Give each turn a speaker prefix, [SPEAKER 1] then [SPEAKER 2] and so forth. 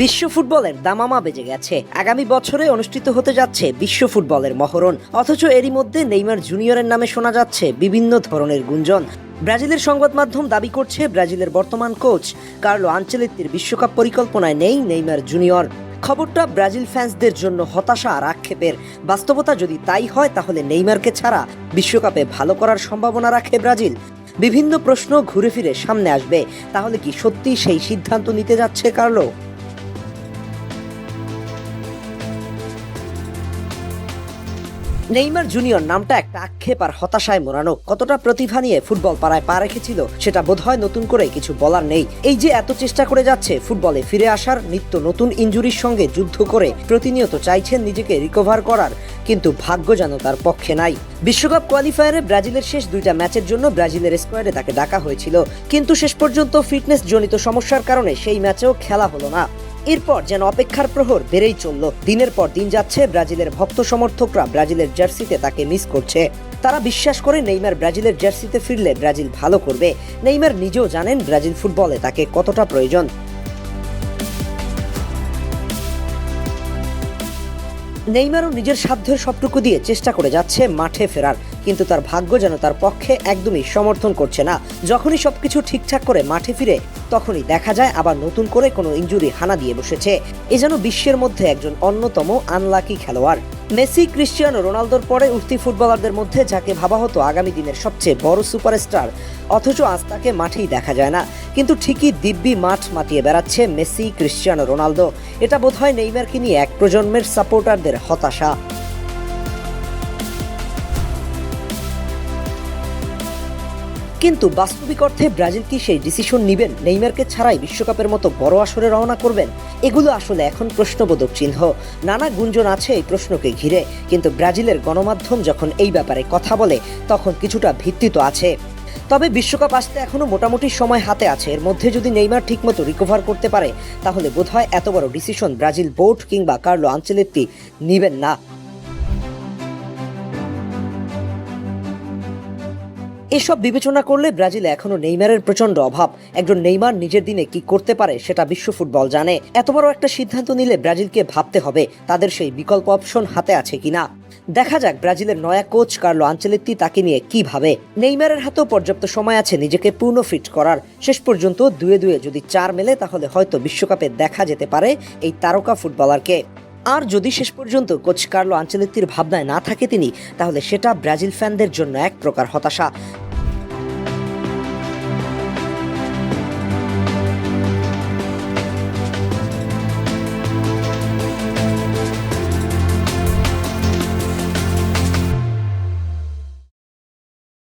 [SPEAKER 1] বিশ্ব ফুটবলের দামামা বেজে গেছে। আগামী বছরে অনুষ্ঠিত হতে যাচ্ছে বিশ্ব ফুটবলের মহরণ। অথচ এরই মধ্যে নেইমার জুনিয়রের নামে শোনা যাচ্ছে বিভিন্ন ধরনের গুঞ্জন। ব্রাজিলের সংবাদ মাধ্যম দাবি করছে ব্রাজিলের বর্তমান কোচ কার্লো আঞ্চলিত্তির বিশ্বকাপ পরিকল্পনায় নেই নেইমার জুনিয়র। খবরটা ব্রাজিল ফ্যান্সদের জন্য হতাশা আর আক্ষেপের। বাস্তবতা যদি তাই হয়, তাহলে নেইমারকে ছাড়া বিশ্বকাপে ভালো করার সম্ভাবনা রাখে ব্রাজিল। বিভিন্ন প্রশ্ন ঘুরে ফিরে সামনে আসবে। তাহলে কি সত্যি সেই সিদ্ধান্ত নিতে যাচ্ছে কার্লো? নেইমার জুনিয়র নামটা একটা আক্ষেপ আর হতাশায় মোড়ানো। কতটা প্রতিভা নিয়ে ফুটবল পাড়ায় পা রেখেছিল, সেটা বোধহয় নতুন করে কিছু বলার নেই। এই যে এত চেষ্টা করে যাচ্ছে, ফুটবলে ফিরে আসার, নিত্য নতুন ইঞ্জুরির সঙ্গে যুদ্ধ করে প্রতিনিয়ত চাইছেন নিজেকে রিকভার করার, কিন্তু ভাগ্য যেন তার পক্ষে নাই। বিশ্বকাপ কোয়ালিফায়ারে ব্রাজিলের শেষ দুইটা ম্যাচের জন্য ব্রাজিলের স্কোয়াডে তাকে ডাকা হয়েছিল। কিন্তু শেষ পর্যন্ত ফিটনেস জনিত সমস্যার কারণে সেই ম্যাচেও খেলা হলো না। এরপর যেন অপেক্ষার প্রহর বেড়েই চলল। দিনের পর দিন যাচ্ছে, ব্রাজিলের ভক্ত সমর্থকরা ব্রাজিলের জার্সিতে তাকে মিস করছে। তারা বিশ্বাস করে নেইমার ব্রাজিলের জার্সিতে ফিরলে ব্রাজিল ভালো করবে। নেইমার নিজেও জানেন ব্রাজিল ফুটবলে তাকে কতটা প্রয়োজন। নেইমারও নিজের সাধ্যের সবটুকু দিয়ে চেষ্টা করে যাচ্ছে মাঠে ফেরার। কিন্তু তার ভাগ্য যেন তার পক্ষে একদমই সমর্থন করছে না। যখনই সবকিছু ঠিকঠাক করে মাঠে ফিরে, তখনই দেখা যায় আবার নতুন করে কোনো ইঞ্জুরি হানা দিয়ে বসেছে। এ যেন বিশ্বের মধ্যে একজন অন্যতম আনলাকি খেলোয়াড়। মেসি, ক্রিশ্চিয়ানো রোনালদোর পরে উঠতি ফুটবলারদের মধ্যে যাকে ভাবা হতো আগামী দিনের সবচেয়ে বড় সুপারস্টার, অথচ আজ তাকে মাঠেই দেখা যায় না। কিন্তু ঠিকই দিব্যি মাঠ মাতিয়ে বেড়াচ্ছে মেসি, ক্রিশ্চিয়ানো রোনালদো। এটা বোধহয় নেইমারকে নিয়ে এক প্রজন্মের সাপোর্টারদের হতাশা। কিন্তু বাস্তবিক অর্থে ব্রাজিল কি সেই ডিসিশন নিবেন? নেইমারকে ছাড়াই বিশ্বকাপের মতো বড় আসরে রওনা করবেন? এগুলো আসলে এখন প্রশ্নবোধক চিহ্ন। নানা গুঞ্জন আছে এই প্রশ্নকে ঘিরে, কিন্তু ব্রাজিলের গণমাধ্যম যখন এই ব্যাপারে কথা বলে, তখন কিছুটা ভিত্তি তো আছে। তবে বিশ্বকাপ আসতে এখনও মোটামুটি সময় হাতে আছে। এর মধ্যে যদি নেইমার ঠিকমতো রিকভার করতে পারে, তাহলে বোধহয় এত বড় ডিসিশন ব্রাজিল বোর্ড কিংবা কার্লো আঞ্চলেত্তি নিবেন না। এসব বিবেচনা করলে ব্রাজিলে এখনও নেইমারের প্রচণ্ড অভাব। একজন নেইমার নিজের দিনে কি করতে পারে সেটা বিশ্ব ফুটবল জানে। এত বড় একটা সিদ্ধান্ত নিলে ব্রাজিলকে ভাবতে হবে, তাদের সেই বিকল্প অপশন হাতে আছে কিনা। দেখা যাক ব্রাজিলের নয়া কোচ কার্লো আঞ্চলেত্তি তাকে নিয়ে কি ভাবে। নেইমারের হাতেও পর্যাপ্ত সময় আছে নিজেকে পূর্ণ ফিট করার। শেষ পর্যন্ত দুয়ে দুয়ে যদি চার মেলে, তাহলে হয়তো বিশ্বকাপে দেখা যেতে পারে এই তারকা ফুটবলারকে। আর যদি শেষ পর্যন্ত কোচ কার্লো আঞ্চলিকটির ভাবনায় না থাকে তিনি, তাহলে সেটা ব্রাজিল ফ্যানদের জন্য এক প্রকার হতাশা।